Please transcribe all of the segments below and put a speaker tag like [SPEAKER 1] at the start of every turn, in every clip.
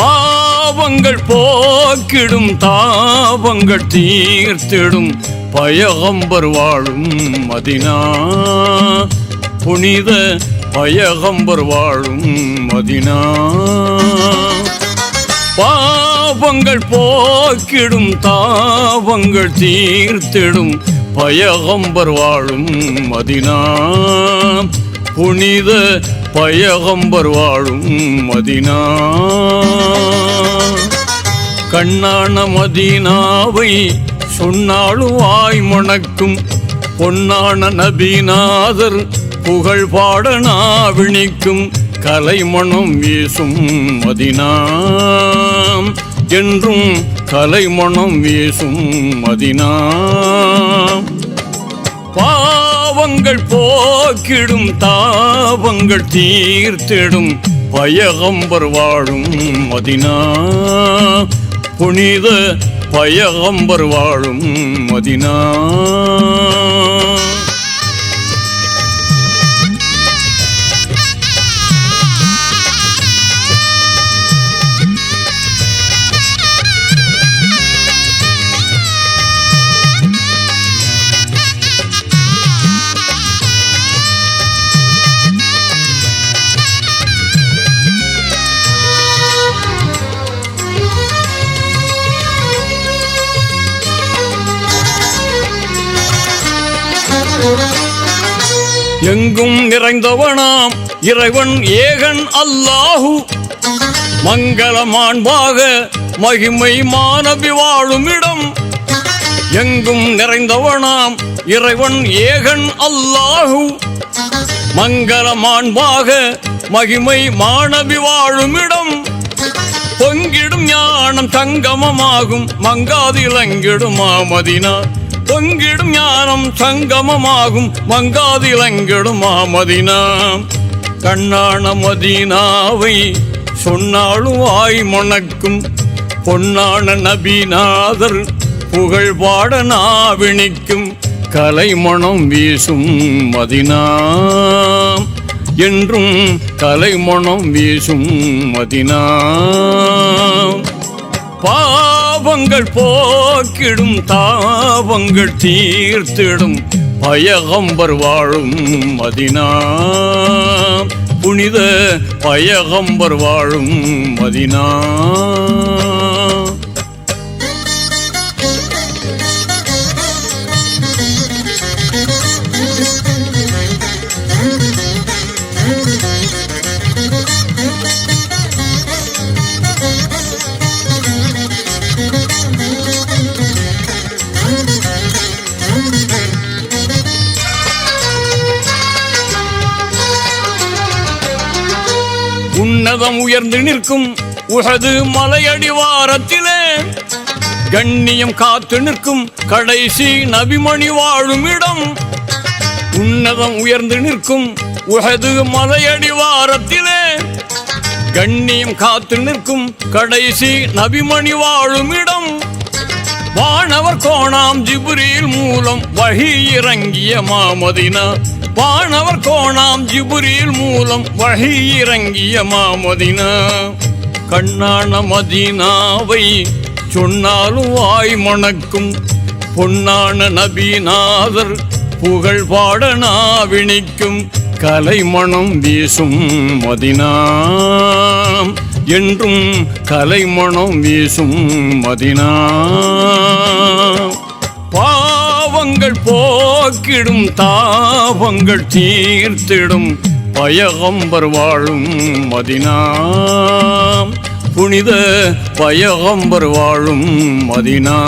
[SPEAKER 1] பாவங்கள் போக்கிடும் தாபங்கள் தீர்த்திடும் பயகம்பர் வாழும் மதினா. புனித பயகம்பர் வாழும் மதினா. பாவங்கள் போக்கிடும் தாவங்கள் தீர்த்திடும் பயகம்பர் வாழும் மதினா. புனித பயகம்பர் வாழும் மதினா. கண்ணான மதீனாவை சொன்னாலும் வாய் மணக்கும் பொன்னான நபிநாதர் புகழ் பாட நாவிணிக்கும் கலைமணம் வீசும் மதினா. என்றும் கலைமணம் வீசும் மதினாம் பாவங்கள் போக்கிடும் தாவங்கள் தீர்த்திடும் பயகம்பர் வாழும் மதினா. புனித பயகம்பர் வாழும் மதினா. எங்கும் நிறைந்தவனாம் இறைவன் ஏகன் அல்லாஹு. மங்களமாண்பாக மகிமை மாணவி வாழும் இடம். எங்கும் நிறைந்தவனாம் இறைவன் ஏகன் அல்லாஹு. மங்களமாண்பாக மகிமை மாணவி வாழும் இடம். பொங்கிடும் ஞானம் தங்கமமாகும் மங்காது மங்காதிலங்கிடும் மதினா பொங்கிடும் ஞானம் சங்கமமாகும் மங்காதிலங்கிடும் மாமதினா கண்ணான மதீனாவை சொன்னாலும் வாய் மணக்கும் பொன்னான நபிநாதர் புகழ் பாட நாவிணிக்கும் கலைமணம் வீசும் மதினா. என்றும் கலைமணம் வீசும் மதினா. பா பாவங்கள் போக்கிடும் தாவங்கள் தீர்த்திடும் பயகம்பர் வாழும் மதினா. புனித பயகம்பர் வாழும் மதினா. உன்னதம் உயர்ந்து நிற்கும் உகது மலையடிவாரத்திலே கண்ணியம் காத்து நிற்கும் கடைசி நபிமணி வாழும் இடம். உன்னதம் உயர்ந்து நிற்கும் உகது மலையடிவாரத்திலே கண்ணியம் காத்து நிற்கும் கடைசி நபிமணி வாழும் இடம். வானவர் கோணாம் ஜிபுரியில் மூலம் வழி இறங்கிய மாமதினா. வானவர் கோணாம் ஜிபுரியில் மூலம் வழி இறங்கிய மாமதினா. கண்ணான மதினாவை சொன்னாலும் வாய் மணக்கும் பொன்னான நபிநாதர் புகழ் பாட நாவிணிக்கும் கலைமணம் வீசும் மதினா. என்றும் கலைமணம் வீசும் மதினா. பாவங்கள் போக்கிடும் தாவங்கள் தீர்த்திடும் பயகம்பர் வாழும் மதினா. புனித பயகம்பர் வாழும் மதினா.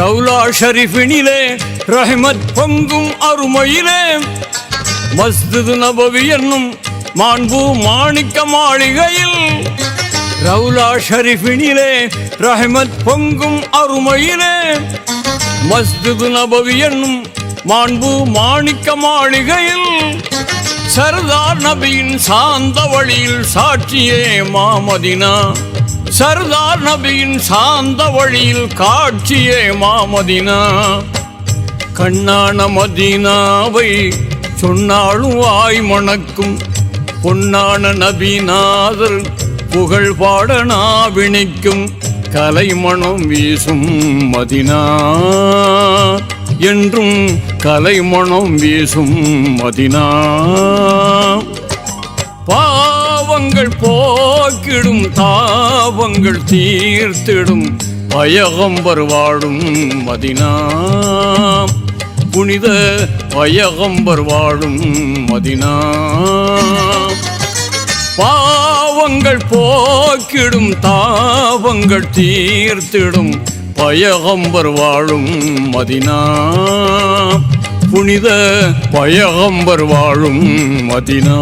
[SPEAKER 1] ரவுலா ஷரீஃபினிலே ரஹ்மத் பொங்கும் அருமையிலே. மஸ்ஜித் நபவி என்னும் மாண்பு மாணிக்க மாளிகையில் ரவுலா ஷரீஃபினிலே ரஹ்மத் பொங்கும் அருமையிலே. மஸ்ஜிது நபவி என்னும் மாண்பு மாணிக்க மாளிகையில் சர்தார் நபியின் சாந்த வழியில் சாட்சியே மாமதினா. சர்தார் நபியின் சாந்த வழியில் காட்சியே மாமதினா. கண்ணான மதினாவை சொன்னாலும் வாய் மணக்கும். பொன்னான நபிநாதர் புகழ் பாட நாவிணிக்கும் கலைமணம் வீசும் மதினா என்றும் கலைமணம் வீசும் மதினா. பா பாவங்கள் போக்கிடும் தாவங்கள் தீர்த்திடும் பயகம்பர் வாழும் மதினா புனித பயகம்பர் வாழும் மதினா பாவங்கள் போக்கிடும் தாவங்கள் தீர்த்திடும் பயகம்பர் வாழும் மதினா புனித பயகம்பர் வாழும் மதினா